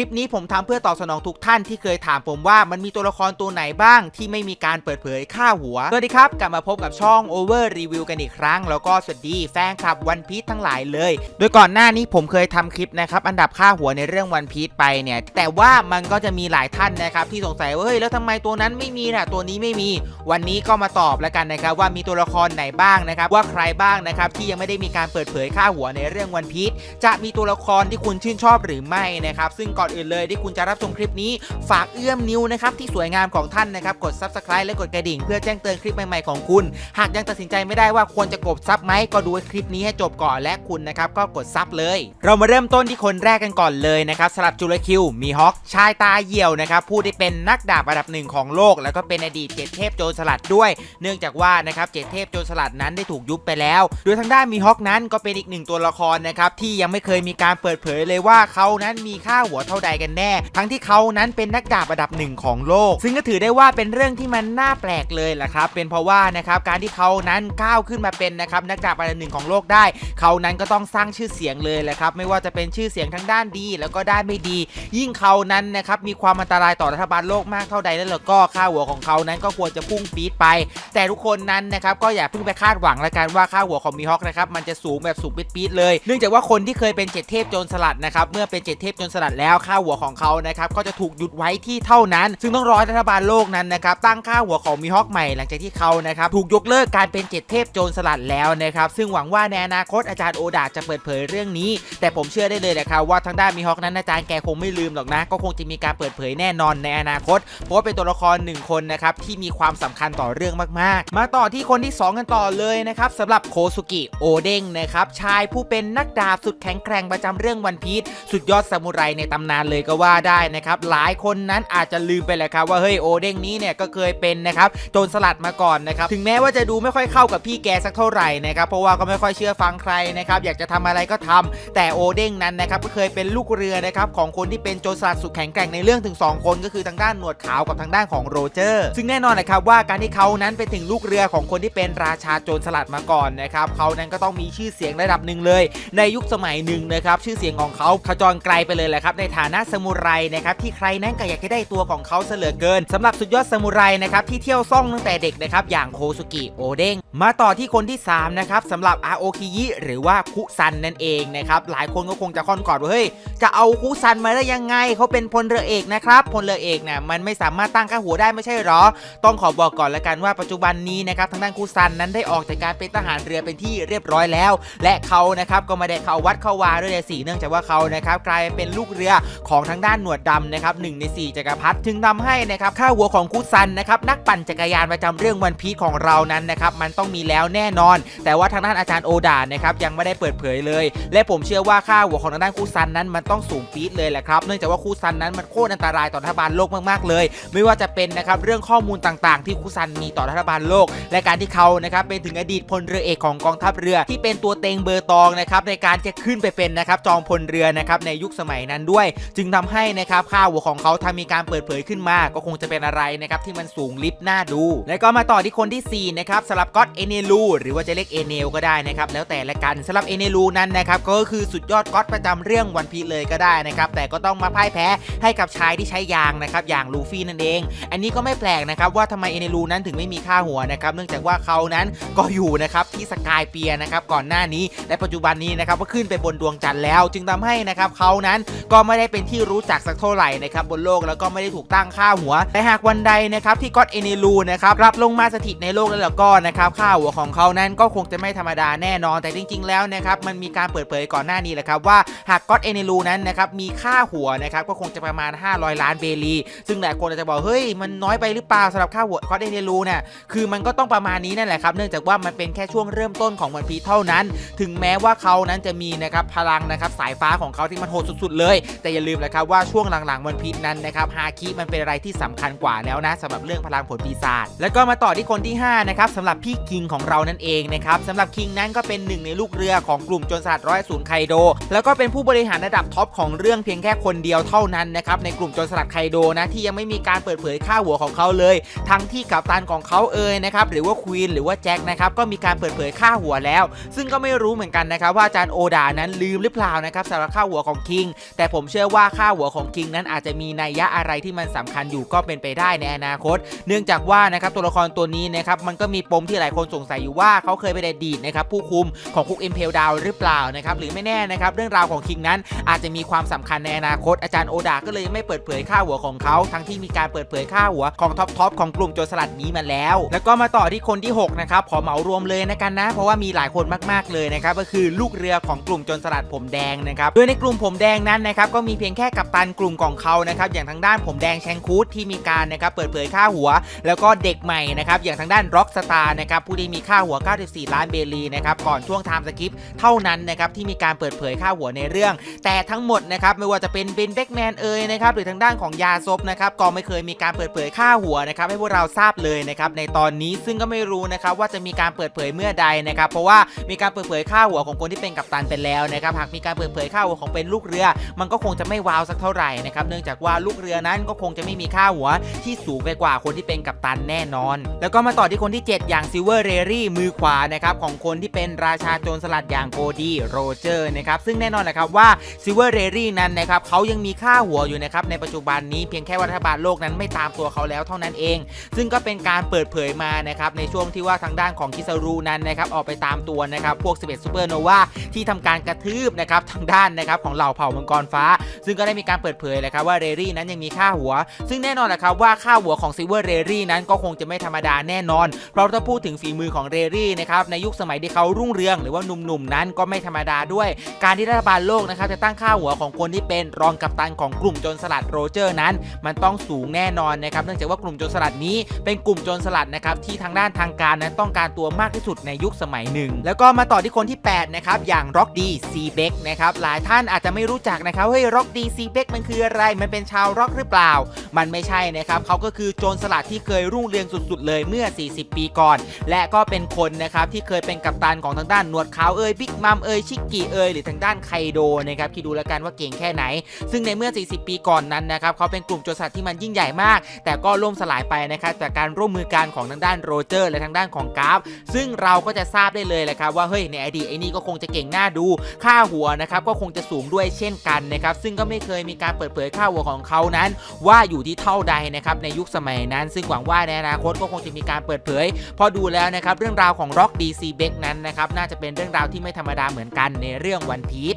ลิปนี้ผมทำเพื่อตอบสนองทุกท่านที่เคยถามผมว่ามันมีตัวละครตัวไหนบ้างที่ไม่มีการเปิดเผยค่าหัวสวัสดีครับ กลับมาพบกับช่อง Over Review กันอีกครั้ง แล้วก็สวัสดีแฟนคลับวันพี e ทั้งหลายเลย โดยก่อนหน้านี้ผมเคยทำคลิปนะครับอันดับค่าหัวในเรื่องวันพี e ไปเนี่ยแต่ว่ามันก็จะมีหลายท่านนะครับที่สงสัยว่าเฮ้ยแล้วทำไมตัวนั้นไม่มีล่ะตัวนี้ไม่มี วันนี้ก็มาตอบแล้วกันนะครับว่ามีตัวละครไหนบ้างนะครับว่าใครบ้างนะครับที่ยังไม่ได้มีการเปิดเผยค่าหัวในเรื่องวันพี e จะมีตัวละครที่คุณชื่นชอบหรือไม่นะครับซึ่งก่อนอื่นเลยที่คุณจะรับชมคลิปนี้ ฝากเอื้อมนิ้วนะครับที่สวยงามของท่านนะครับกด subscribe และกดกระดิ่ง เพื่อแจ้งเตือนคลิปใหม่ๆของคุณ หากยังตัดสินใจไม่ได้ว่าควรจะกดซับไหมก็ดูคลิปนี้ให้จบก่อนและคุณนะครับก็กดซับเลย เรามาเริ่มต้นที่คนแรกกันก่อนเลยนะครับสำหรับจูเลคิวมีฮอกชายตาเหี่ยวนะครับผู้ที่เป็นนักดาบอันดับหนึ่งของโลก แล้วก็เป็นอดีตเจ็ดเทพโจรสลัดด้วย เนื่องจากว่านะครับเจ็ดเทพโจรสลัดนั้นได้ถูกยุบไปแล้ว โดยทางด้านมีฮอกนั้นก็เป็นอีกหนึ่งตัวละครนะครับที่ยังไม่เคยมีการเปิดเผยเลยว่าเขานั้นมีค่าหัวเท่าใดกันแน่ ทั้งที่เขานั้นเป็นนักดาบอันดับหนึ่งของโลก ซึ่งก็ถือได้ว่าเป็นเรื่องที่มันน่าแปลกเลยแหละครับ เป็นเพราะว่านะครับการที่เขานั้นก้าวขึ้นมาเป็นนะครับนักดาบอันดับหนึ่งของโลกได้ เขานั้นก็ต้องสร้างชื่อเสียงเลยแหละครับไม่ว่าจะเป็นชื่อเสียงทั้งด้านดี แล้วก็ด้านไม่ดี ยิ่งเขานั้นนะครับมีความอันตรายต่อรัฐบาลโลกมากเท่าใดแล้วก็ค่าหัวของเขานั้นก็ควรจะพุ่งปี๊ดไป แต่ทุกคนนั้นนะครับก็อย่าเพิ่งไปคาดหวังละกันว่าค่าหัวของมีฮอกนะครับมันจะสูงแบบสูงปี๊ดๆเลย เนื่องจากว่าคนที่เคยเป็นเจ็ดเทพโจรสลัดนะครับเมื่อเป็นเจ็ดเทพโจรสลัดแล้วค่าหัวของเขานะครับก็จะถูกหยุดไว้ที่เท่านั้น ซึ่งต้องรอรัฐบาลโลกนั้นนะครับตั้งค่าหัวของมีฮอกใหม่หลังจากที่เขานะครับถูกยกเลิกการเป็นเจ็ดเทพโจรสลัดแล้วนะครับซึ่งหวังว่าในอนาคตอาจารย์โอดาจะเปิดเผยเรื่องนี้ แต่ผมเชื่อได้เลยนะครับว่าทางด้านมีฮอกนั้นอาจารย์แกคงไม่ลืมหรอกนะ ก็คงจะมีการเปิดเผยแน่นอนในอนาคต เพราะว่าเป็นตัวละครหนึ่งคนนะครับที่มีความสำคัญต่อเรื่องมากๆ มาต่อที่คนที่ 2 กันต่อเลยนะครับสำหรับโคสุกิโอเด้งนะครับชายผู้เป็นนักดาบสุดแข็งแกร่งประจำเรื่องวันพีชสุดยอดซามูไรในตำนานเลยก็ว่าได้นะครับหลายคนนั้นอาจจะลืมไปแล้วครับว่าเฮ้ยโอเด้งนี้เนี่ยก็เคยเป็นนะครับโจรสลัดมาก่อนนะครับถึงแม้ว่าจะดูไม่ค่อยเข้ากับพี่แกสักเท่าไหร่นะครับเพราะว่าก็ไม่ค่อยเชื่อฟังใครนะครับอยากจะทำอะไรก็ทำแต่โอเด้งนั้นนะครับก็เคยเป็นลูกเรือนะครับของคนที่เป็นโจรสลัดสุดแข็งแกร่งในเรื่องถึง 2 คนก็คือทางด้านหนวดขาวกับทางด้านของโรเจอร์ ซึ่งแน่นอนนะครับว่าการที่เขานั้นเป็นถึงลูกเรือของคนที่เป็นราชาโจรสลัดมาก่อนนะครับเขานั้นก็ต้องมีชื่อเสียงระดับหนึ่งเลย ในยุคสมัยหนึ่งนะครับชื่อเสียงของเขาขจรไกลไปเลยแหละครับในฐานะซามูไรนะครับที่ใครนั้นก็อยากจะได้ตัวของเขาเสลือเกินสำหรับสุดยอดซามูไรนะครับที่เที่ยวซ่องตั้งแต่เด็กนะครับอย่างโคสุกิโอเด้งมาต่อที่คนที่สามนะครับสำหรับอาโอคิยิหรือว่าคุซันนั่นเองนะครับหลายคนก็คงจะค่อนกอดว่าเฮ้ย จะเอาคุซันมาได้ยังไงเขาเป็นพลเรือเอกนะครับพลเรือเอกเนี่ยมันไม่สามารถตั้งค่าหัวได้ไม่ใช่หรอ ต้องขอบอกก่อนละกันว่าปัจจุบันนี้นะครับทางด้านคุซันนั้นได้ออกจากการเป็นทหารเรือเป็นที่เรียบร้อยแล้ว และเขานะครับก็ไม่ได้เข้าวัดเข้าวาด้วยสิเนื่องจากว่าเขานะครับกลายเป็นลูกเรือของทางด้านหนวดดำนะครับหนึ่งในสี่จักรพรรดิจึงทำให้นะครับค่าหัวของคุซันนะครับนักปั่นจักรยานประจำเรื่องวันพีชของเรานั้นนะครับมันต้องมีแล้วแน่นอน แต่ว่าทางด้านอาจารย์โอดานะครับยังไม่ได้เปิดเผยเลย และผมเชื่อว่าค่าหัวของทางด้านคุซันนั้นมันต้องสูงปี๊ดเลยแหละครับ เนื่องจากว่าคุซันนั้นมันโคตรอันตรายต่อรัฐบาลโลกมากๆเลย ไม่ว่าจะเป็นนะครับเรื่องข้อมูลต่างๆ ที่คุซันมีต่อรัฐบาลโลก และการที่เขานะครับเป็นถึงอดีตพลเรือเอกของกองทัพเรือ ที่เป็นตัวเต็งเบอร์ตองนะครับในการจะขึ้นไปเป็นนะครับจอมพลเรือนะครับในยุคสมัยนั้นด้วย จึงทำให้นะครับค่าหัวของเขาถ้ามีการเปิดเผยขึ้นมา ก็คงจะเป็นอะไรนะครับที่มันสูงลิฟต์น่าดู แล้วก็มาต่อที่คนที่สี่นะครับสำหรับก็อตเอเนลูหรือว่าจะเรียกเอเนลก็ได้นะครับแล้วแต่ละกันสำหรับเอเนลูนั้นนะครับก็คือสุดยอดก็อตประจำเรื่องวันพีเลยก็ได้นะครับแต่ก็ต้องมาพ่ายแพ้ให้กับชายที่ใช้ยางนะครับอย่างลูฟี่นั่นเอง อันนี้ก็ไม่แปลกนะครับว่าทำไมเอเนลูนั้นถึงไม่มีค่าหัวนะครับเนื่องจากว่าเขานั้นก็อยู่นะครับที่สกายเปียนะครับก่อนหน้านี้และปัจจุบันนี้นะครับก็ขึ้นไปบนดวงจันทร์แล้ว จึงทำให้นะครับเขานั้นก็ไม่ได้เป็นที่รู้จักสักเท่าไหร่นะครับบนโลกแล้วก็ไม่ได้ถูกตั้งค่าหัว แต่หากวันใดนะครับที่ก็อตเอเนลูนะครับรับลงมาสถิตในโลกแล้วก็นะครับค่าหัวของเขานั้นก็คงจะไม่ธรรมดาแน่นอนแต่จริง ๆ แล้วนะครับมันมีการเปิดเผยก่อนหน้านี้แหละครับว่าหากก็อตเอเนลูนนนะครับมีค่าหัวนะครับก็คงจะประมาณ 500 ล้านเบลี ซึ่งหลายคนอาจจะบอกเฮ้ยมันน้อยไปหรือเปล่าสำหรับค่าหัวก็อตเอเนลูเนี่ยคือมันก็ต้องประมาณนี้นั่นแหละครับเนื่องจากว่ามันเป็นแค่ช่วงเริ่มต้นของวันพีเท่านั้น ถึงแม้ว่าเขานั้นจะมีนะครับพลังนะครับสายฟ้าของเขาที่มันโหดสุดๆเลย แต่อย่าลืมนะครับว่าช่วงหลังๆวันพีนั้นนะครับฮาคิมันเป็นอะไรที่สำคัญกว่าแล้วนะสำหรับเรื่องพลังผลปีศาจแล้วก็มาต่อที่คนที่5นะครับสำหรับพี่คิงของเรานั่นเองนะครับสำหรับคิงนั้นก็เป็นหนึ่งในลูกเรือของกลุ่มจรสลัดร้อยศูนย์ไคโด แล้วก็เป็นผู้บริหารระดับท็อปของเรื่องเพียงแค่คนเดียวเท่านั้นนะครับในกลุ่มโจรสลัดไคโดนะที่ยังไม่มีการเปิดเผยค่าหัวของเขาเลย ทั้งที่กัปตันของเขาเอ่ยนะครับหรือว่าควีนหรือว่าแจ็คนะครับก็มีการเปิดเผยค่าหัวแล้ว ซึ่งก็ไม่รู้เหมือนกันนะครับว่าอาจารย์โอดานั้นลืมหรือเปล่านะครับสำหรับค่าหัวของคิงแต่ผมเชื่อว่าค่าหัวของคิงนั้นอาจจะมีนัยยะอะไรที่มันสำคัญอยู่ก็เป็นไปได้ในอนาคต เนื่องจากว่านะครับตัวละครตัวนี้นะครับมันก็มีปมที่หลายคนสงสัยอยู่ว่าเขาเคยเป็นดีตนะครับผู้คุมของคุกเอ็มเพลดาวหรือเปล่านะครับหรือไม่แน่นะครับเรื่องราวของคิงนั้นอาจจะมีความสำคัญในอนาคตอาจารย์โอดาก็เลยไม่เปิดเผยค่าหัวของเขาทั้งที่มีการเปิดเผยค่าหัวของท็อปทอปของกลุ่มโจรสลัดนี้มาแล้ว แล้วก็มาต่อที่คนที่หกนะครับ ขอเหมารวมเลยนะกันนะ เพราะว่ามีหลายคนมากๆเลยนะครับก็คือลูกเรือของกลุ่มโจรสลัดผมแดงนะครับโดยในกลุ่มผมแดงนั้นนะครับก็มีเพียงแค่กัปตันกลุ่มของเขานะครับอย่างทางด้านผมแดงแชงคูดที่มีการนะครับเปิดเผยค่าหัว แล้วก็เด็กใหม่นะครับอย่างทางด้านร็อกสตาร์นะครับผู้ที่มีค่าหัว 94 ล้านเบลีนะครับก่อนช่วงไทม์สกิปเท่านั้นนะครับที่มีการเปิดเผยค่าหัวในเรื่อง แต่ทั้งหมดนะครับไม่ว่าจะเป็นเบนเบ็กแมนเอ่ยนะครับหรือทางด้านของยาซบนะครับก็ไม่เคยมีการเปิดเผยค่าหัวนะครับให้พวกเราทราบเลยนะครับในตอนนี้ซึ่งก็ไม่รู้นะครับว่าจะมีการเปิดเผยเมื่อใดนะครับเพราะว่ามีการเปิดเผยค่าหัวของคนที่เป็นกัปตันไปแล้วนะครับหากมีการเปิดเผยค่าหัวของเป็นลูกเรือ มันก็คงจะไม่ว้าวสักเท่าไหร่นะครับเนื่องจากว่าลูกเรือนั้นก็คงจะไม่มีค่าหัวที่สูงไปกว่าคนที่เป็นกัปตันแน่นอน แล้วก็มาต่อที่คนที่ 7 อย่างซิลเวอร์เรรี่มือขวานะครับของคนที่เป็นราชาโจรสลัดอย่างโกดีโรเจอร์นะครับซึ่งแน่นอนแหละครับว่าซิลเววอร์เรรี่นั้นนะครับเขายังมีค่าหัวอยู่นะครับในปัจจุบันนี้เพียงแค่ว่ารัฐบาลโลกนั้นไม่ตามตัวเขาแล้วเท่านั้นเอง ซึ่งก็เป็นการเปิดเผยมานะครับในช่วงที่ว่าทางด้านของคิซารุนั้นนะครับออกไปตามตัวนะครับพวก 11ซูเปอร์โนวาที่ทำการกระทืบนะครับทางด้านนะครับของเหล่าเผ่ามังกรฟ้า ซึ่งก็ได้มีการเปิดเผยเลยครับว่าเรรี่นั้นยังมีค่าหัว ซึ่งแน่นอนแหละครับว่าค่าหัวของซิเวอร์เรรี่นั้นก็คงจะไม่ธรรมดาแน่นอน เพราะถ้าพูดถึงฝีมือของเรรี่นะครับในยุคสมัยที่เขารุ่งเรืองหรือว่าหนุ่มๆนั้นก็ไม่ธรรมดาด้วย การที่รัฐบาลโลกนะครับจะตั้งค่าาหัวของคนที่เป็นรองกัปตันของกลุ่มโจรสลัดโรเจอร์นั้น มันต้องสูงแน่นอนนะครับ เนื่องจากว่ากลุ่มโจรสลัดนี้เป็นกลุ่มโจรสลัดนะครับที่ทางด้านทางการนั้นต้องการตัวมากที่สุดในยุคสมัยหนึ่ง แล้วก็มาต่อที่คนที่8นะครับอย่างร็อกดีซีเบกนะครับหลายท่านอาจจะไม่รู้จักนะครับเฮ้ยร็อกดีซีเบกมันคืออะไรมันเป็นชาวร็อกหรือเปล่า มันไม่ใช่นะครับเขาก็คือโจรสลัดที่เคยรุ่งเรืองสุด ๆ เลยเมื่อ 40 ปีก่อน และก็เป็นคนนะครับที่เคยเป็นกัปตันของทางด้านหนวดขาวเอ่ยบิ๊กมัมเอ่ยชิกกี้เอ่ยหรือทางด้านไคโดนะครับคิดดูแล้วกันว่าเก่งแค่ไหน ซึ่งในเมื่อ 40 ปีก่อนนั้นนะครับเขาเป็นกลุ่มโจรสลัดที่มันยิ่งใหญ่มาก แต่ก็ล่มสลายไปนะครับจากการร่วมมือกันของทางด้านโรเจอร์ และทางด้านของกราฟ ซึ่งเราก็จะทราบได้เลยแหละครับว่าเฮ้ยในอดีตไอ้นี่ก็คงจะเก่งหน้าดู ค่าหัวนะครับก็คงจะสูงด้วยเช่นกันนะครับซึ่งก็ไม่เคยมีการเปิดเผยค่าหัวของเขานั้น ว่าอยู่ที่เท่าใดนะครับในยุคสมัยนั้น ซึ่งหวังว่าในอนาคตก็คงจะมีการเปิดเผย พอดูแล้วนะครับเรื่องราวของ Rock DC b e c k นั้นนะครับน่าจะเป็นเรื่องราวที่ไม่ธรรมดาเหมือนกันในเรื่องวันพีช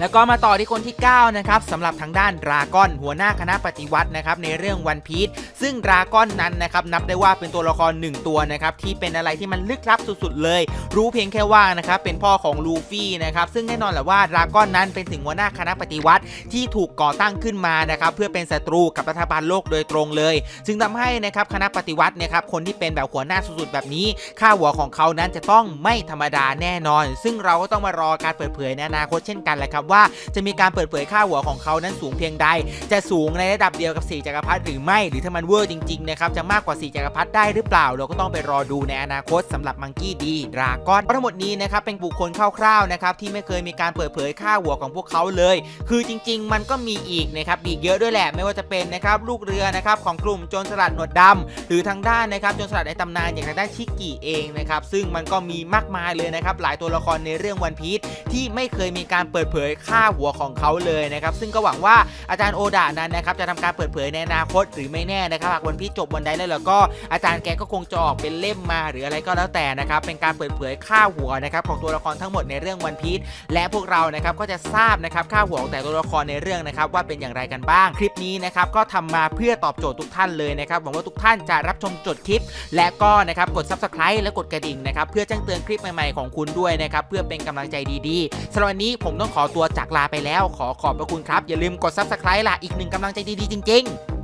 แล้วก็มาต่อที่คนที่ 9 นะครับสำหรับทางด้านดราก้อนหัวหน้าคณะปฏิวัตินะครับในเรื่องวันพีชซึ่งดราก้อนนั้นนะครับนับได้ว่าเป็นตัวละครหนึ่งตัวนะครับที่เป็นอะไรที่มันลึกลับสุดๆเลย รู้เพียงแค่ว่านะครับเป็นพ่อของลูฟี่นะครับซึ่งแน่นอนแหละว่าดราก้อนนั้นเป็นถึงหัวหน้าคณะปฏิวัติที่ถูกก่อตั้งขึ้นมานะครับเพื่อเป็นศัตรูกับรัฐบาลโลกโดยตรงเลย จึงทำให้นะครับคณะปฏิวัตินี่ยครับคนที่เป็นแบบหัวหน้าสุดๆแบบนี้ ค่าหัวของเขานั้นจะต้องไม่ธรรมดาแน่นอน ซึ่งเราก็ต้องมารอการเปิดเผยในอนาคตเช่นกันแหละครับว่าจะมีการเปิดเผยค่าหัวของเขานั้นสูงเพียงใด จะสูงในระดับเดียวกับ4จักรพรรดิหรือไม่ หรือถ้ามันเวอร์จริงๆนะครับจะมากกว่า4จักรพรรดิได้หรือเปล่า เราก็ต้องไปรอดูในอนาคตสำหรับมังกี้ดีดราก้อนทั้งหมดนี้นะครับเป็นบุคคลคร่าวๆนะครับที่ไม่เคยมีการเปิดเผยค่าหัวของพวกเขาเลย คือจริง ๆ มันก็มีอีกนะครับอีกเยอะด้วยแหละไม่ว่าจะเป็นนะครับลูกเรือนะครับของกลุ่มโจรสลัดหนวดดำหรือทางด้านนะครับโจรสลัดในตำนานอย่างทางด้านชิกกี้เองนะครับซึ่งมันก็มีมากมายเลยนะครับหลายตัวละครในเรื่องวันพีชที่ไม่เคยมีการเปิดเผยค่าหัวของเขาเลยนะครับซึ่งก็หวังว่าอาจารย์โอดานั้นนะครับจะทำการเปิดเผยในอนาคตหรือไม่แน่นะครับหากวันพีชจบวันใดแล้วแล้วก็อาจารย์แกก็คงจะออกเป็นเล่มมาหรืออะไรก็แล้วแต่นะครับเป็นการเปิดเผยค่าหัวนะครับของตัวละครทั้งหมดในเรื่องวันพีชและพวกเรานะครับก็จะทราบนะครับค่าหัวของแต่ตัวละครในเรื่องนะครับว่าเป็นอย่างไรกันบ้างคลิปนี้นะครับก็ทำมาเพื่อตอบโจทย์ทุกท่านเลยนะครับหวังว่าทุกท่านจะรับชมจดคลิป และก็นะครับกด subscribe และกดกระดิ่งนะครับเพื่อแจ้งเตือนคลิปใหม่ๆของคุณด้วยนะครับเพื่อเป็นกำลังใจดีๆสำหรับวันนี้ผมต้องขอตัวจากลาไปแล้วขอขอบพระคุณครับ อย่าลืมกด subscribe ล่ะอีกหนึ่งกำลังใจดีๆ จริง ๆ